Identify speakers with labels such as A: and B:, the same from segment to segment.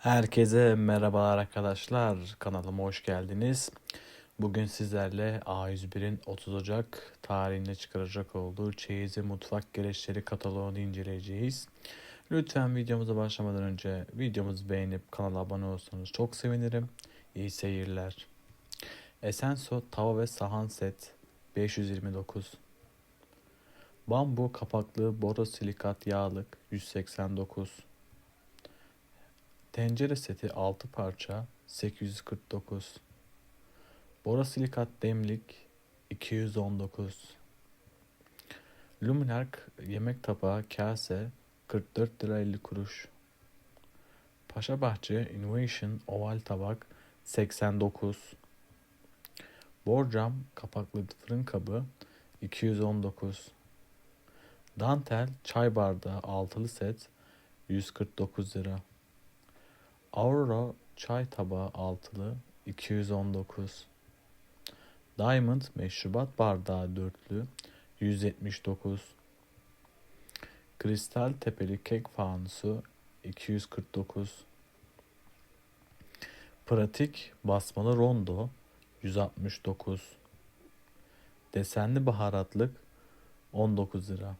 A: Herkese merhabalar arkadaşlar. Kanalıma hoş geldiniz. Bugün sizlerle A101'in 30 Ocak tarihinde çıkaracak olduğu çeyizi mutfak gereçleri kataloğunu inceleyeceğiz. Lütfen videomuza başlamadan önce videomuzu beğenip kanala abone olursanız çok sevinirim. İyi seyirler. Esenso tava ve sahan set 529 Bambu kapaklı borosilikat yağlık 189 Tencere seti 6 parça 849. Borosilikat demlik 219. Luminark yemek tabağı kase 44 lira 50 kuruş. Paşa Bahçe Innovation oval tabak 89. Borcam kapaklı fırın kabı 219. Dantel çay bardağı altılı set 149 lira. Aurora çay tabağı altılı 219. Diamond meşrubat bardağı dörtlü 179. Kristal tepeli kek fanusu 249. Pratik basmalı rondo 169. Desenli baharatlık 19 lira.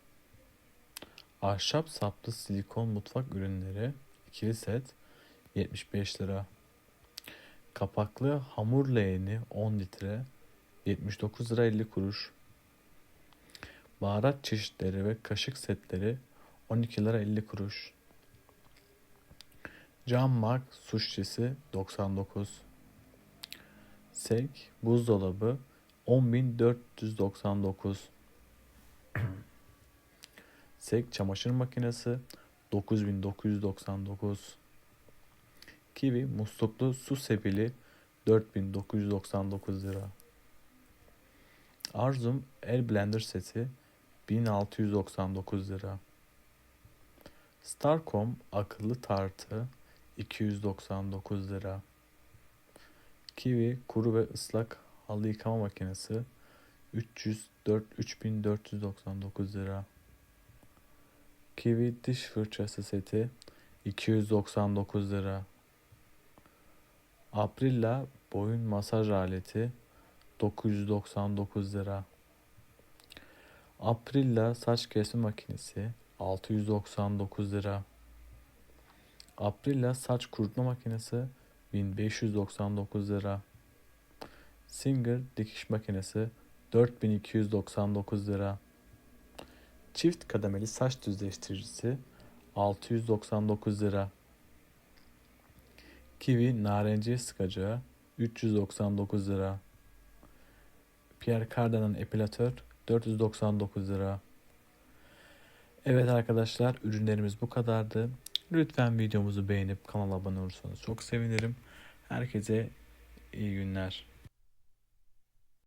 A: Ahşap saplı silikon mutfak ürünleri ikili set 75 lira. Kapaklı hamur leğeni 10 litre 79 lira 50 kuruş. Baharat çeşitleri ve kaşık setleri 12 lira 50 kuruş. Cam mark su şişesi 99. Sek buzdolabı 10.499. Sek çamaşır makinesi 9999. Kiwi musluklu su sepili 4999 lira. Arzum el blender seti 1699 lira. Starcom akıllı tartı 299 lira. Kiwi kuru ve ıslak halı yıkama makinesi 304 3499 lira. Kiwi diş fırçası seti 299 lira. Aprilla boyun masaj aleti 999 lira. Aprilla saç kesme makinesi 699 lira. Aprilla saç kurutma makinesi 1599 lira. Singer dikiş makinesi 4299 lira. Çift kademeli saç düzleştiricisi 699 lira. Kiwi narenciye sıkacağı 399 lira. Pierre Cardin'in epilatör 499 lira. Evet arkadaşlar ürünlerimiz bu kadardı. Lütfen videomuzu beğenip kanala abone olursanız çok sevinirim. Herkese iyi günler.